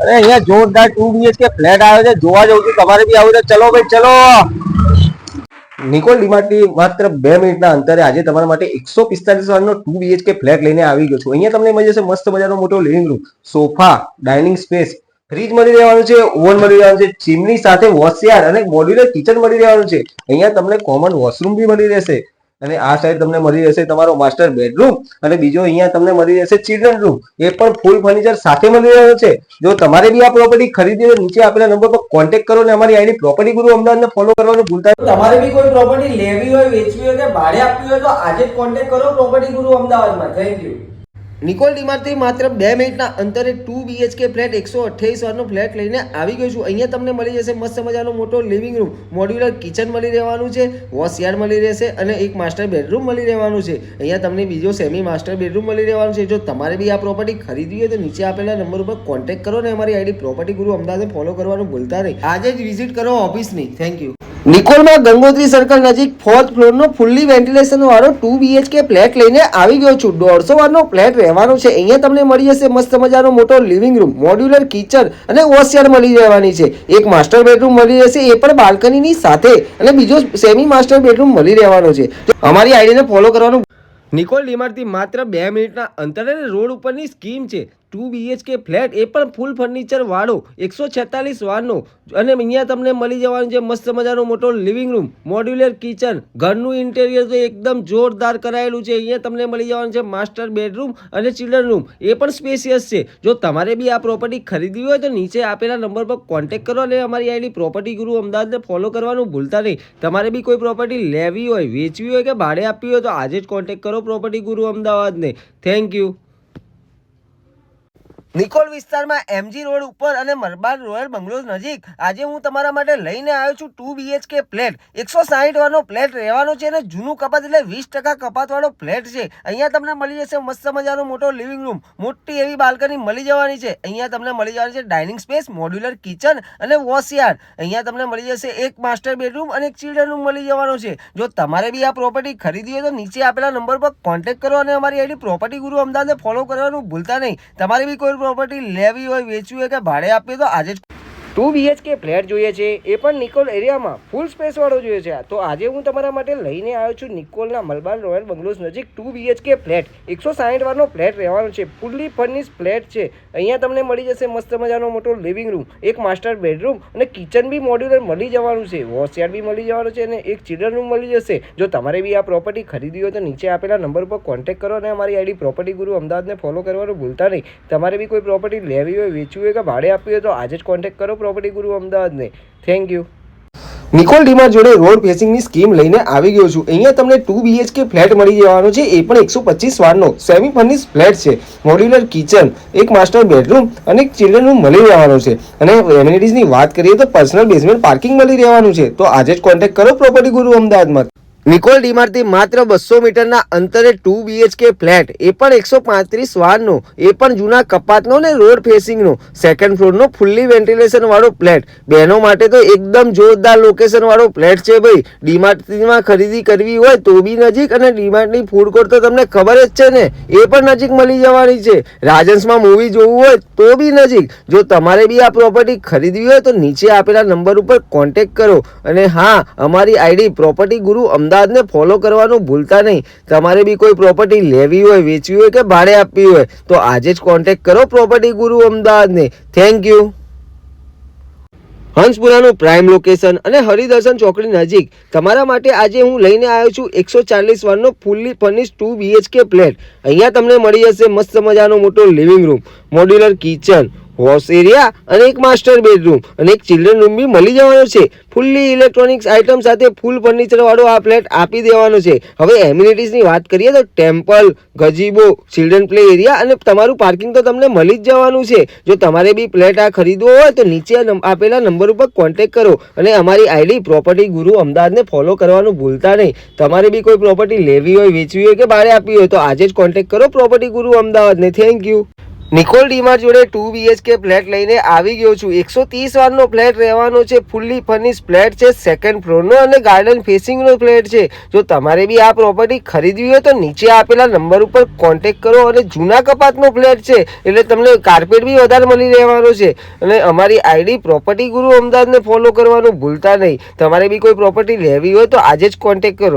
અરે અહીંયા જોરદાર ટુ બીએચકે ફ્લેટ આવે છે જોવા જવું છું તમારે બી આવું છે. ચલો ભાઈ ચલો. નિકોલ ડીમાર્ટની માત્ર બે મિનિટના અંતરે આજે તમારા માટે એકસો પિસ્તાલીસ વાળનો ટુ બીએચકે ફ્લેટ લઈને આવી ગયો છું. અહીંયા તમને મળી જશે મસ્ત મજાનો મોટો living room sofa dining space fridge મળી રહેવાનું છે ઓવન મળી રહેવાનું છે ચીમની સાથે વોશયાર્ડ અને મોડ્યુલર કિચન મળી રહેવાનું છે. અહીંયા તમને કોમન વોશરૂમ બી મળી રહેશે. અને આ સાઈડ તમને મળી રહેશે તમારો માસ્ટર બેડરૂમ અને બીજો અહીંયા તમને મળી રહેશે ચિલ્ડ્રન રૂમ એ પણ ફૂલ ફર્નિચર સાથે મળી રહ્યો છે. જો તમારે બી આ પ્રોપર્ટી ખરીદી હોય, નીચે આપેલા નંબર પર કોન્ટેક્ટ કરો ને અમારી આઈડી પ્રોપર્ટી ગુરુ અમદાવાદને ફોલો કરવાનું ભૂલતા. તમારે બી કોઈ પ્રોપર્ટી લેવી હોય, વેચવી હોય કે ભાડે આપવી હોય, તો આજે જ કોન્ટેક્ટ કરો પ્રોપર્ટી ગુરુ અમદાવાદમાં. થેન્ક યુ નિકોલ ડીમાર્ટથી માત્ર બે મિનિટના અંતરે ટુ બીએચકે ફ્લેટ એકસો અઠ્યાવીસ વારનો ફ્લેટ લઈને આવી ગયો છું. અહીંયા તમને મળી જશે મસ્ત મજાનો મોટો લિવિંગ રૂમ મોડ્યુલર કિચન મળી રહેવાનું છે વોશ યાર્ડ મળી રહેશે અને એક માસ્ટર બેડરૂમ મળી રહેવાનું છે. અહીંયા તમને બીજો સેમી માસ્ટર બેડરૂમ મળી રહેવાનું છે. જો તમારે બી આ પ્રોપર્ટી ખરીદવી હોય તો નીચે આપેલા નંબર ઉપર કોન્ટેક્ટ કરો ને અમારી આઈડી પ્રોપર્ટી ગુરુ અમદાવાદ ફોલો કરવાનું ભૂલતા નહીં. આજે જ વિઝિટ કરો ઓફિસની થેન્ક યુ નિકોલમાં ગંગોત્રી સર્કલ નજીક ફોર્થ ફ્લોરનો ફૂલ્લી વેન્ટિલેશન વાળો ટુ બીએચકે ફ્લેટ લઈને આવી ગયો છું. દોઢસો વારનો ફ્લેટ રહેવાનો છે. અહીંયા તમને મળી જશે મસ્ત મજાનો મોટો લિવિંગ રૂમ, મોડ્યુલર કિચન અને વોશયાર્ડ મળી રહેવાની છે. એક માસ્ટર બેડરૂમ મળી રહેશે, એ પણ બાલ્કનીની સાથે અને બીજો સેમી માસ્ટર બેડરૂમ મળી રહેવાનો છે. અમારી આઈડીને ફોલો કરવાનું નિકોલ ડીમાર્ટથી માત્ર બે મિનિટના અંતરે રોડ ઉપરની સ્કીમ છે. ટુ બીએચકે ફ્લેટ એ પણ ફૂલ ફર્નિચર વાળો, એકસો છેતાલીસ વારનો અને અહીંયા તમને મળી જવાનું છે મસ્ત મજાનો મોટો લિવિંગ રૂમ મોડ્યુલર કિચન ઘરનું ઇન્ટેરિયર તો એકદમ જોરદાર કરાયેલું છે. અહીંયા તમને મળી જવાનું છે માસ્ટર બેડરૂમ અને ચિલ્ડ્રન રૂમ એ પણ સ્પેશિયસ છે. જો તમારે બી આ પ્રોપર્ટી ખરીદવી હોય તો નીચે આપેલા નંબર પર કોન્ટેક્ટ કરો અને અમારી આઈડી પ્રોપર્ટી ગુરુ અમદાવાદને ફોલો કરવાનું ભૂલતા નહીં. તમારે બી કોઈ પ્રોપર્ટી લેવી હોય, વેચવી હોય કે ભાડે આપવી હોય તો આજે જ કોન્ટેક્ટ કરો પ્રોપર્ટી ગુરુ અમદાવાદને. થેન્ક યુ નિકોલ વિસ્તારમાં એમજી રોડ ઉપર અને મરબાર રોયલ બંગલોઝ નજીક. આજે હું તમારા માટે લઈને આવ્યો છું ટુ બીએચકે ફ્લેટ. એકસો સાહીઠ વાળનો ફ્લેટ રહેવાનો છે અને જૂનું કપાત એટલે વીસ ટકા કપાતવાળો ફ્લેટ છે. અહીંયા તમને મળી જશે મસ્ત મજાનો મોટો લિવિંગ રૂમ મોટી એવી બાલ્કની મળી જવાની છે. અહીંયા તમને મળી જવાની છે ડાઇનિંગ સ્પેસ મોડ્યુલર કિચન અને વોશયાર્ડ અહીંયા તમને મળી જશે એક માસ્ટર બેડરૂમ અને એક ચિલ્ડ્રન રૂમ મળી જવાનો છે. જો તમારે બી આ પ્રોપર્ટી ખરીદી હોય તો નીચે આપેલા નંબર પર કોન્ટેક્ટ કરો અને અમારી આઈડી પ્રોપર્ટી ગુરુ અમદાવાદને ફોલો કરવાનું ભૂલતા નહીં. તમારે બી કોઈ પ્રોપર્ટી લેવી હોય વેચવી હોય કે ભાડે આપવી તો આજે જ ટુ બીએચકે ફ્લેટ જોઈએ છે, એ પણ નિકોલ એરિયામાં. ફૂલ સ્પેસવાળો જોઈએ છે તો આજે હું તમારા માટે લઈને આવ્યો છું નિકોલના મલબાર રોયલ બંગલોઝ નજીક ટુ બીએચકે ફ્લેટ. એકસો સાહીઠ વારનો ફ્લેટ રહેવાનો છે. ફૂલ્લી ફર્નિશ ફ્લેટ છે. અહીંયા તમને મળી જશે મસ્ત મજાનો મોટો લિવિંગ રૂમ એક માસ્ટર બેડરૂમ અને કિચન બી મોડ્યુલર મળી જવાનું છે. વોશયાર્ડ બી મળી જવાનું છે અને એક ચિલ્ડ્રન રૂમ મળી જશે. જો તમારે બી આ પ્રોપર્ટી ખરીદવી હોય તો નીચે આપેલા નંબર પર કોન્ટેક્ટ કરો અને અમારી આઈડી પ્રોપર્ટી ગુરુ અમદાવાદને ફોલો કરવાનું ભૂલતા નહીં. તમારે બી કોઈ પ્રોપર્ટી લેવી હોય, વેચવી હોય કે ભાડે આપવી હોય તો આજે જ કોન્ટેક્ટ કરો. પ્રોપર્ટી ગુરુ અમદાવાદને. થેન્ક યુ નિકોલ ડીમાર જોડે રોડ ફેસિંગની સ્કીમ લઈને આવી ગયો છું. અહીંયા તમને ટુ બીએચકે ફ્લેટ મળી જવાનો છે. એ પણ એકસો પચીસ વારનો. સેમી ફર્નિશ ફ્લેટ છે. મોડ્યુલર કિચન એક માસ્ટર બેડરૂમ અને એક ચિલ્ડ્રન રૂમ મળી રહેવાનો છે. અને એમ્યુનિટીઝની વાત કરીએ તો પર્સનલ બેઝમેન્ટ પાર્કિંગ મળી રહેવાનું છે. તો આજે જ કોન્ટેક્ટ કરો પ્રોપર્ટી ગુરુ અમદાવાદમાં. નિકોલ ડીમાર્ટથી માત્ર બસો મીટરના અંતરે ટુ બીએચકે ફ્લેટ, એ પણ એકસો પાંત્રીસ વારનો એ પણ જૂના કપાતનો ને રોડ ફેસિંગનો સેકન્ડ ફ્લોરનો ફૂલ્લી વેન્ટિલેશન વાળો ફ્લેટ. બહેનો માટે તો એકદમ જોરદાર લોકેશન વાળો ફ્લેટ છે ભાઈ. ડીમાર્ટમાં ખરીદી કરવી હોય તો બી નજીક અને ડીમાર્ટની ફૂડ કોર્ટ તો તમને ખબર જ છે ને, એ પણ નજીક મળી જવાની છે. રાજન્સમાં મૂવી જોવું હોય તો બી નજીક. જો તમારે બી આ પ્રોપર્ટી ખરીદવી હોય તો નીચે આપેલા નંબર ઉપર કોન્ટેક્ટ કરો. અને હા, અમારી આઈડી પ્રોપર્ટી ગુરુ અમદાવાદને ફોલો કરવાનું ભૂલતા નહીં. તમારે બી કોઈ પ્રોપર્ટી લેવી હોય, વેચવી હોય કે ભાડે આપવી હોય, તો આજે જ કોન્ટેક્ટ કરો પ્રોપર્ટી ગુરુ અમદાવાદને. થેન્ક યુ હંસપુરાનું પ્રાઇમ લોકેશન અને હરિદર્શન ચોકડી નજીક. તમારા માટે આજે હું લઈને આવ્યો છું એકસો ચાલીસ વારનો fully furnish two BHK flat અહીંયા તમને મળી જશે મસ્ત મજાનો મોટો living room modular kitchen wash area અને એક માસ્ટર બેડરૂમ અને એક ચિલ્ડ્રન રૂમ બી મળી જવાનો છે. ફૂલ્લી ઇલેક્ટ્રોનિક્સ આઇટમ સાથે ફૂલ ફર્નિચરવાળો આ ફ્લેટ આપી દેવાનો છે. હવે એમ્યુનિટીઝની વાત કરીએ તો temple gazebo children play area અને તમારું પાર્કિંગ તો તમને મળી જ જવાનું છે. જો તમારે બી ફ્લેટ આ ખરીદવો હોય તો નીચે આપેલા નંબર ઉપર કોન્ટેક્ટ કરો અને અમારી આઈડી પ્રોપર્ટી ગુરુ અમદાવાદને ફોલો કરવાનું ભૂલતા નહીં. તમારે બી કોઈ પ્રોપર્ટી લેવી હોય, વેચવી હોય કે ભાડે આપવી હોય તો આજે જ કોન્ટેક્ટ કરો પ્રોપર્ટી ગુરુ અમદાવાદને. થેન્ક યુ નિકોલ ડીમાર જોડે ટુ બીએચકે ફ્લેટ લઈને આવી ગયો છું. એકસો ત્રીસ વારનો ફ્લેટ રહેવાનો છે. ફૂલ્લી ફર્નિશ ફ્લેટ છે. સેકન્ડ ફ્લોરનો અને ગાર્ડન ફેસિંગનો ફ્લેટ છે. જો તમારે બી આ પ્રોપર્ટી ખરીદવી હોય તો નીચે આપેલા નંબર ઉપર કોન્ટેક કરો અને જૂના કપાતનો ફ્લેટ છે. એટલે તમને કાર્પેટ બી વધારે મળી રહેવાનો છે. અને અમારી આઈડી પ્રોપર્ટી ગુરુ અમદાવાદને ફોલો કરવાનું ભૂલતા નહીં. તમારે બી કોઈ પ્રોપર્ટી લેવી હોય તો આજે જ કોન્ટેક કરો.